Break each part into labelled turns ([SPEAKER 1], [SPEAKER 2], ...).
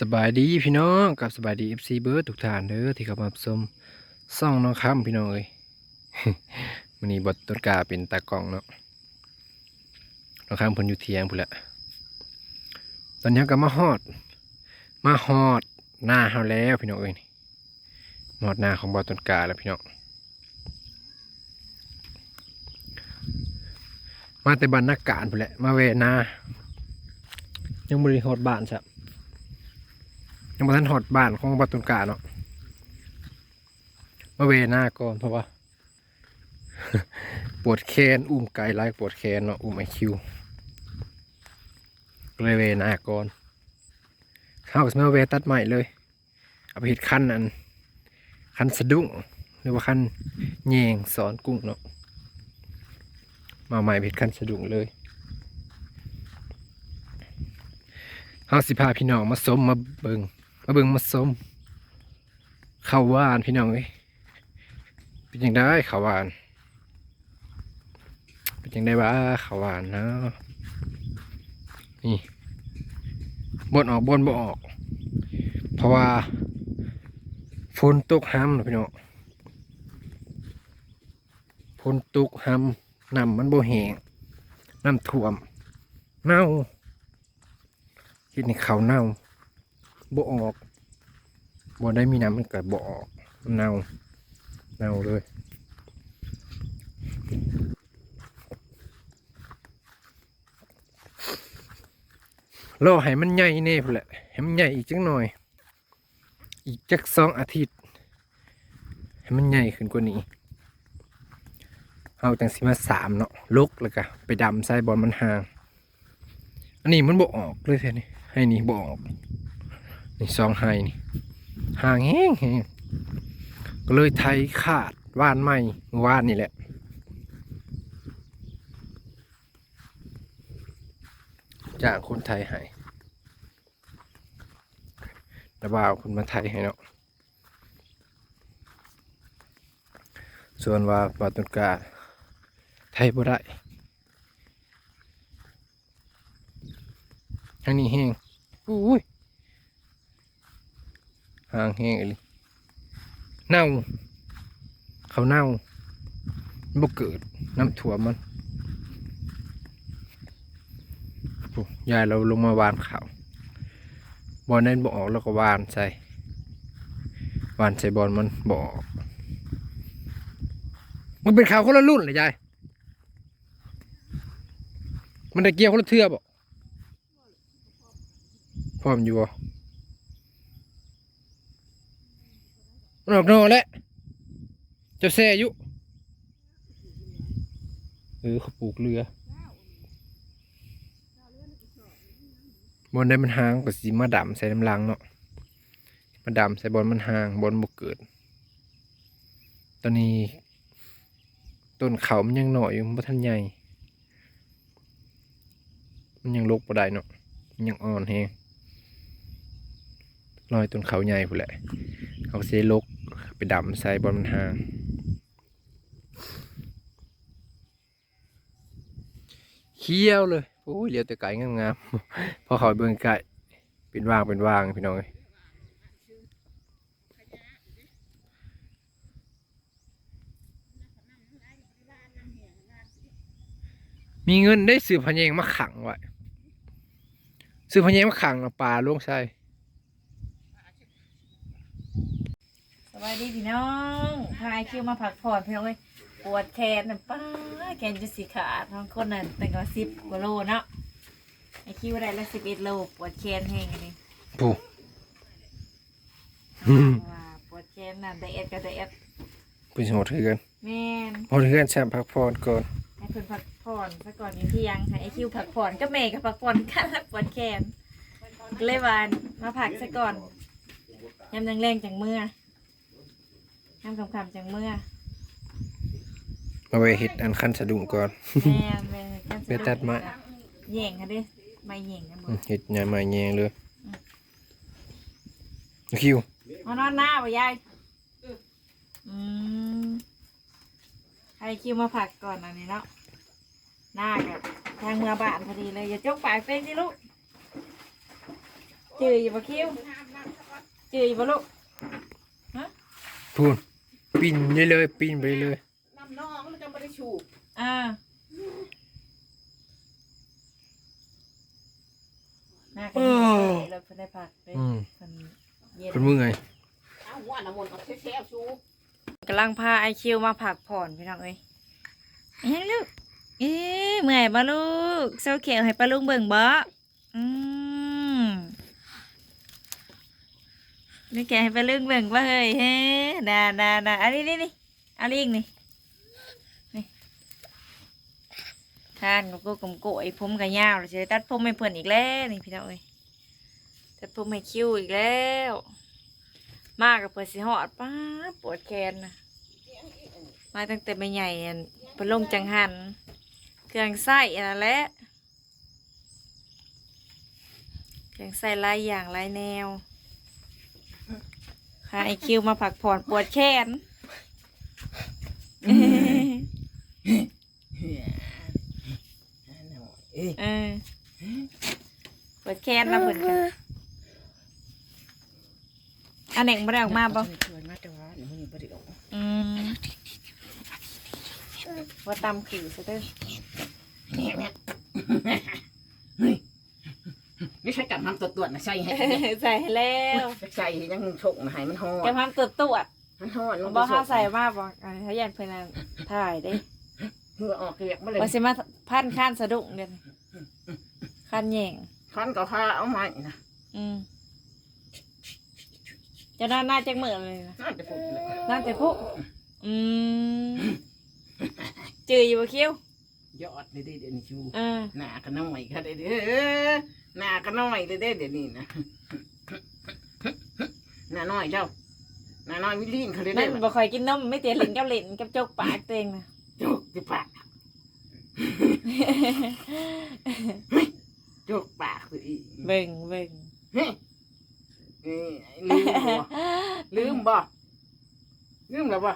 [SPEAKER 1] สบายดีพี่น้องกับสบายดีเอฟซีเบิร์ดทุกท่านเด้อที่เข้ามาชมซ่องน้องคำพี่น้องเอ้ยมันนี้บทต้นกาเป็นตากล้องเนาะน้องคำเพิ่นอยู่เทียงพุ่นและตอนนี้ก็มาฮอด มาฮอดหน้าเฮาแล้วพี่น้องเอ้ยนี่มอดหน้าของบอต้นกาแล้วพี่น้องมาแต่บ้านนักการพุ่นและมาเวหน้ายังบริฮอดบ้านซะ ยังบ่ทันหอดบ้านของบัตตุนกาเนาะมาเวหน้าก่อนเพราะว่า ปวดแขนอุ้มไก่ไล่ปวดแขนเนาะอุ้มไอคิวก็เลยเวหน้าก่อนเข้ากับมาเวตัดใหม่เลย เอาไปเห็ดคันอันคันสะดุ้งหรือว่าคันแยงสอนกุ้งเนาะมาใหม่เห็ดคันสะดุ้งเลยเฮาสิพาพี่น้องมาสมมาเบิง มาเบิ่งมาสมข้าวหวานพี่น้องเอ้ยเป็นยังได้ข้าวหวาน เป็นยังได้บ้าข้าวหวานนะนี่บนออกบนบ่ออก เพราะว่าฝนตกห้ำนะพี่น้องฝนตกห้ำน้ำมันบ่แห้งน้ำท่วมเน่าคิดในเขาวเน่า บ่ออกบ่ได้มีน้ำมันก็บ่ออกมันเน่าเน่าเลยรอให้มันใหญ่แน่พุ่นแหละให้มันใหญ่อีกจังหน่อย อีกจักสองอาทิตย์ให้มันใหญ่ขึ้นกว่านี้เอาจังสิมาสามเนาะลกแล้วก็ไปดำใส่บอลมันห่าง อันนี้มันบ่ออกเลยแท้นี่ให้นี่บ่ออก นี่ซองไฮนี่ห่างแห้งแห้งก็เลยไทยขาดว่านใหม่ว่านนี่แหละจากคนไทยให้แต่ว่าเอาคนมาไทยให้เนาะส่วนว่าปาตุนกาไทยบ่ได้ทางนี้แห้งอุ้ย ห่างแห้งเลยเน่าเขาเน่ามันบ่เกิดน้ำท่วมมันยายเราลงมาวานเขาบอลนั้นบ่ออกแล้วก็วานใส่วานใส่บอลมันบ่ออกมันเป็นข่าวคนละรุ่นเลยยาย มันได้เกี่ยวคนละเทือบ่พร้อมอยู่บ่ นอกนอกแล้วเจะแซ่ยู่เออเขาปลูกเรือบอลได้มันหางก็สีมาดำใส่น้ำลังเนาะมาดำใส่บอลมันหางบอลบกเกิด ตอนนี้ต้นเขามันยังหน่อยอยู่มันบ่ทันใหญ่ มันยังลกบ่ได้เนาะมันยังอ่อนแฮงรอยต้นเขาใหญ่พุ่นแหละ เขาเสียลกไปดำใส่บอลมันห่างเขี้ยวเลยโอ้ยเหลียวแต่ไก่งามๆพอเขาเบิ่งไก่เป็นว่างเป็นว่างพี่น้องมีเงินได้ซื้อพะแยงมาขังไว้ซื้อพะแยงมาขังเอาปลาลงใส่
[SPEAKER 2] วัสดีพี่น้องพายคิวมาผักผ่อนพี่น้องเอ้ยปวดแขนน่ะป้าแขนจะสีขาดบางคนน่ะแต่ก็สิบกว่าโลเนาะไอคิวได้ละสิบเอ็ดโลปวดแขนแห้งอันนี้
[SPEAKER 1] ผู้
[SPEAKER 2] ว่าปวดแขนน่ะไดเอทกับไดเอท
[SPEAKER 1] เป็นโหดเถือน
[SPEAKER 2] แม่น
[SPEAKER 1] โหดเถือนแซมพักผ่อนก่อน
[SPEAKER 2] ให้เพิ่นพักผ่อนซะก่อนอยู่ที่ยังให้ไอคิวพักผ่อนก็แม่กับพักผ่อนกันแล้วปวดแขนก็เลยวานมาผักซะก่อนยำแรงๆจังเมื่อ ยำคำๆจังเมื่อ
[SPEAKER 1] มาไว้เห็ดอันขั้นสะดุ้งก่อน
[SPEAKER 2] แม่แม่
[SPEAKER 1] ไปตัดไม้
[SPEAKER 2] แย่งค่ะเด้ไม่แย่งกันหม
[SPEAKER 1] อื
[SPEAKER 2] ด
[SPEAKER 1] มเห็ดยาไม้แยงเลยคิว
[SPEAKER 2] มานอนหน้าป่ะยายอืมให้คิวมาผักก่อนอันนี้เนาะหน้ากับทางเมืองบ้านพอดีเลยอย่าจกปากเป็นสิลูกจืออยู่บ่คิวจืออยู่บ่ลูก
[SPEAKER 1] พูน ปีนเลยเลยปีนไปเลย
[SPEAKER 3] น้ำน้องมันจะไม่ได้ชูบ
[SPEAKER 2] อ่าน่ากันเราเพิ่นได้ผักเลย
[SPEAKER 1] อืม
[SPEAKER 2] เพิ่นเย็น
[SPEAKER 1] เป็นมือไง
[SPEAKER 3] เอาหัวน้ำมันต์เอาแซ่บๆชู
[SPEAKER 2] กำลังพาไอคิวมาผักผ่อนพี่น้องเอ้ยเอ้ยลูก เอ้ยเมื่อยบ่ลูกเซาเขียวให้ปลาลุงเบิ่งบ่อืม นี่แกให้ไปลาลุงเบิ่งบ่เฮ้ยเฮ้น่าน่าน่าอันนี้นี่นี่เอาลิงนี่นี่ทานกับกูกมโกยผมกับยาวเลยสิได้ตัดผมให้เพื่อนอีกแล้วนี่พี่น้องเอ้ยตัดผมให้คิ้วอีกแล้ว มากกับเปิดสิหอดป้าปวดแขนนะมาตั้งแต่ไม่ใหญ่เพิ่นลงจังหันเครื่องไส้อันนั้นและเครื่องไส้ลายอย่างลายแนว ค่ะไอคิวมาผักผ่อนปวดแขน
[SPEAKER 3] เอ้ย
[SPEAKER 2] เอปวดแขนนะเพิ่นค่ะอันเน่งบ่ได้ออกมาบ่
[SPEAKER 3] ช่าแต่ว่าหนูนี่บ่ได้ออก
[SPEAKER 2] อืมว่าตำขื่อซะเด้อ
[SPEAKER 3] นี่ใช้กับทำตัวตัวนะใส่ให้
[SPEAKER 2] ใส่ให้แล้ว
[SPEAKER 3] ใส่ให้ยังชกนะให้มันหอ
[SPEAKER 2] แก
[SPEAKER 3] น
[SPEAKER 2] ทำตัวตรวจ
[SPEAKER 3] มันหอนลง
[SPEAKER 2] บอกห้าใส่มากบอกอ่าเขายันเพนันถ่ายได้
[SPEAKER 3] เหือออกเกลียกมาเลย
[SPEAKER 2] ว่าสิมาพันข้านสะดุ้งเด่นข้านแย่ง
[SPEAKER 3] คันก็พาเอาไม้นะ
[SPEAKER 2] อืมจะน่าหน้าจักเหมือนเลยนะ
[SPEAKER 3] น่าจะพูดเลย
[SPEAKER 2] น่าแต่พุอืมจืออยู่บ่คิ้วย
[SPEAKER 3] อดเลยเดี๋ยวนี้ชู
[SPEAKER 2] เออ
[SPEAKER 3] หน้าก็น้อยก็ได้เด้อ หน้าก็น้อยเลยเด้อเดี๋ยวนี้นะหน้าน้อยเจ้าหน้าน้อยวิลีนเขาได้
[SPEAKER 2] นั่
[SPEAKER 3] เด้
[SPEAKER 2] น
[SPEAKER 3] อ
[SPEAKER 2] บ่ค่อยกินนมไม่เตียหลินกับหลินกับจกปากตัวเองนะ
[SPEAKER 3] จกที่ปากจกปากตัวอีก
[SPEAKER 2] เบิ่งเบิ่ง
[SPEAKER 3] เฮ้ยเอ้ยลืมบ่ลืมบ่ลืมแล้วบ่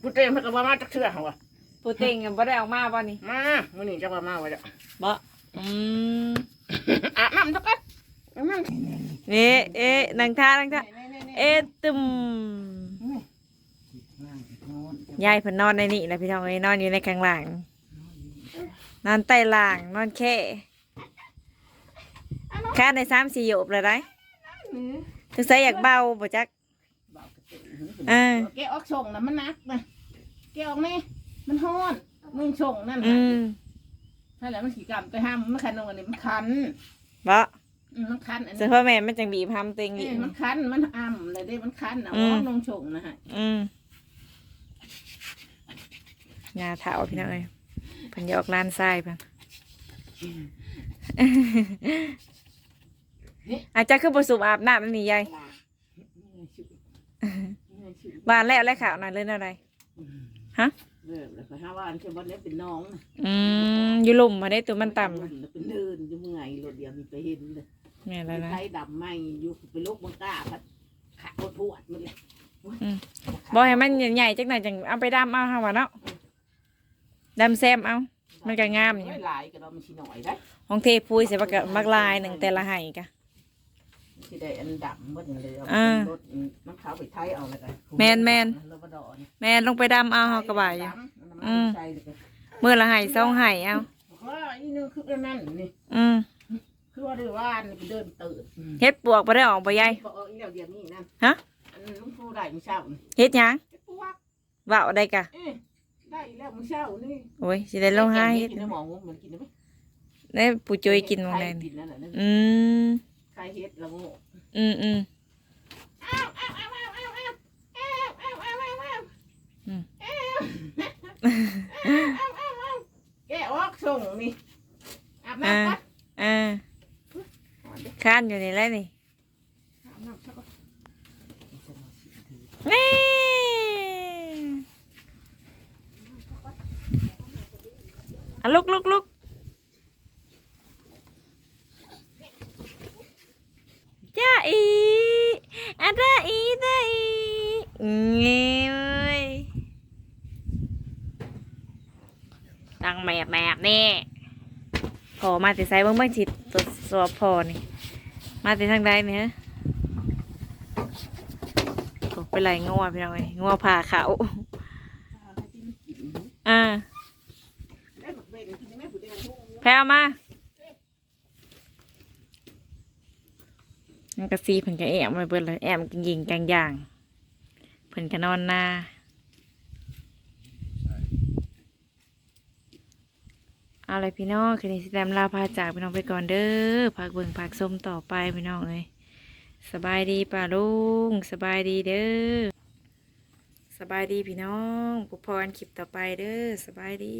[SPEAKER 3] กูเต็มมันก็บ่มาจักเทื่อหั่นวะ
[SPEAKER 2] ปูเต็งบ่ได้ออกมาบ่นี่
[SPEAKER 3] มามื้อนี้จะว่ามาไว้แล้ว
[SPEAKER 2] บ่ อืม
[SPEAKER 3] อาบน้ำจักกันอาบน้ำ
[SPEAKER 2] เอ๊ะเอ๊ะนังท่านังท่าเอ๊ะตึมยายเพิ่นนอนในนี่แหละพี่น้องเอ้ยนอนอยู่ในกลางหลังนอนใต้หลังนอนแค่ค่าในสามสี่โยบเลยได้ถึงใส่อยากเบาบ่จักอ่า
[SPEAKER 3] แกะออกส่งนะมันหนักนะแกะออกนี่มันฮ้อนมึงส่งนั่น
[SPEAKER 2] อื
[SPEAKER 3] น่ะ
[SPEAKER 2] ม
[SPEAKER 3] นั่นแหละมันขี่กรรมไปห้ามมันคันตรงอันนี้มันคัน
[SPEAKER 2] บ่
[SPEAKER 3] อืมมันคันอัน
[SPEAKER 2] เสื้
[SPEAKER 3] นี้
[SPEAKER 2] อพ่อแม่มันจังบีบทำตัวเองอี
[SPEAKER 3] เอ้
[SPEAKER 2] ก
[SPEAKER 3] ยมันคันมันอ่ำเลยเด้มันคันนะ
[SPEAKER 2] อื
[SPEAKER 3] อ๋
[SPEAKER 2] ม
[SPEAKER 3] อลงส่งนะฮะ
[SPEAKER 2] อืมงาเถาพี่น้องเอ้ยเพิ่นอยาออกลานทรายเพิ่นอาจจะคือบ่สูบอาบน้ำนั่นนี่ยายบ้านแล้วแล้วข่าวนั่นเลยอะไร ฮะ
[SPEAKER 3] เออแล้วก็ห้าว่าอันเชื่อว่าเล็บเป็นน้องนะ
[SPEAKER 2] อืมอยู่ลุ่มมาได้ตัวมันต่ำ
[SPEAKER 3] แล้ว
[SPEAKER 2] น่ะ
[SPEAKER 3] เป็นเดินอยู่เมื่อยรถเดียวมีไปเห็นเลย
[SPEAKER 2] เนี่ย
[SPEAKER 3] ไป
[SPEAKER 2] แล้วนะ
[SPEAKER 3] ไทยดำไม่อยู่ไปลูกบังกล้าพัดขาดปวดมันเลย
[SPEAKER 2] บอกให้มันใหญ่ๆจังหน่อยจังเอาไปดำเอาเฮาวะเนาะดำแซมเอา มันก็งามอยู่
[SPEAKER 3] ไม่หลายก็เราไม่ชิหน่อยได้
[SPEAKER 2] ของเทพุ้ยใส่บักกะบักลายหนึ่งแต่ละไห้กะ
[SPEAKER 3] ที่ได้อันดำหมดเลยเอา
[SPEAKER 2] อ่า
[SPEAKER 3] รถมันขาวไปไทยเอาเลยกัน
[SPEAKER 2] แม่นแม่น
[SPEAKER 3] แล้วก็ดอน
[SPEAKER 2] แม่ลงไปดำเอาเฮากระบายอยู่อื
[SPEAKER 3] อื
[SPEAKER 2] ม
[SPEAKER 3] ใส่เลยกัน
[SPEAKER 2] เมื่อละไห้สองไห้เอา
[SPEAKER 3] ว่าอีนึงคืออันนั่นนี่
[SPEAKER 2] อืม
[SPEAKER 3] คือว่าเดือว่านี่ไปเดินตื่น
[SPEAKER 2] เฮ็ดปวกบ่ได้ออกบ่ยาย
[SPEAKER 3] บอกเอาอีเดียวเดียวนี่นั่น
[SPEAKER 2] ฮะ
[SPEAKER 3] อันลุงพูได้มื้อเช้านี่
[SPEAKER 2] เฮ็ดหยัง
[SPEAKER 3] เฮ็ดปวก
[SPEAKER 2] ว่าวได้กะ
[SPEAKER 3] เอ้ยได้อีแล้วมื้อเช้านี่
[SPEAKER 2] โอ้ยสิได้ลงหาเฮ็ด
[SPEAKER 3] กินน้ำหมองงมันกินได้ไหม
[SPEAKER 2] ได้ปู่จอยกินบ่ได้
[SPEAKER 3] ใคร
[SPEAKER 2] นี่
[SPEAKER 3] กินนั่นแหละนั่น
[SPEAKER 2] อืม
[SPEAKER 3] ใครเฮ็ดละโง่
[SPEAKER 2] อืมอืม จ้าอีอะจ้าอีจ้าอีเงี้ยเว้ยตั้งแบบแบบนี่พอมาติใส่เบิ่งเบิ่งจิตตรวจสอบพอนี่ มาแต่ทางใดเนี่ยโอ้ไปไหลงัวพี่น้องเอ้ยงัวผ่าเขาอ่า
[SPEAKER 3] ได้บักเบนกินได้ไหมผู้เดียวหู
[SPEAKER 2] แพ้เอามา มันกระซีเพิ่นก็แอมไปเบิดเลยแอมกันยิงกันอย่างเพิ่นก็นอนหน้าเอาเลยพี่น้องคืนนี้สิแตมลาพาจากพี่น้องไปก่อนเด้อพักเบิ่งพักส้มต่อไปพี่น้องเอ้ยสบายดีป่าลุงสบายดีเด้อสบายดีพี่น้องพบพรคลิปต่อไปเด้อสบายดี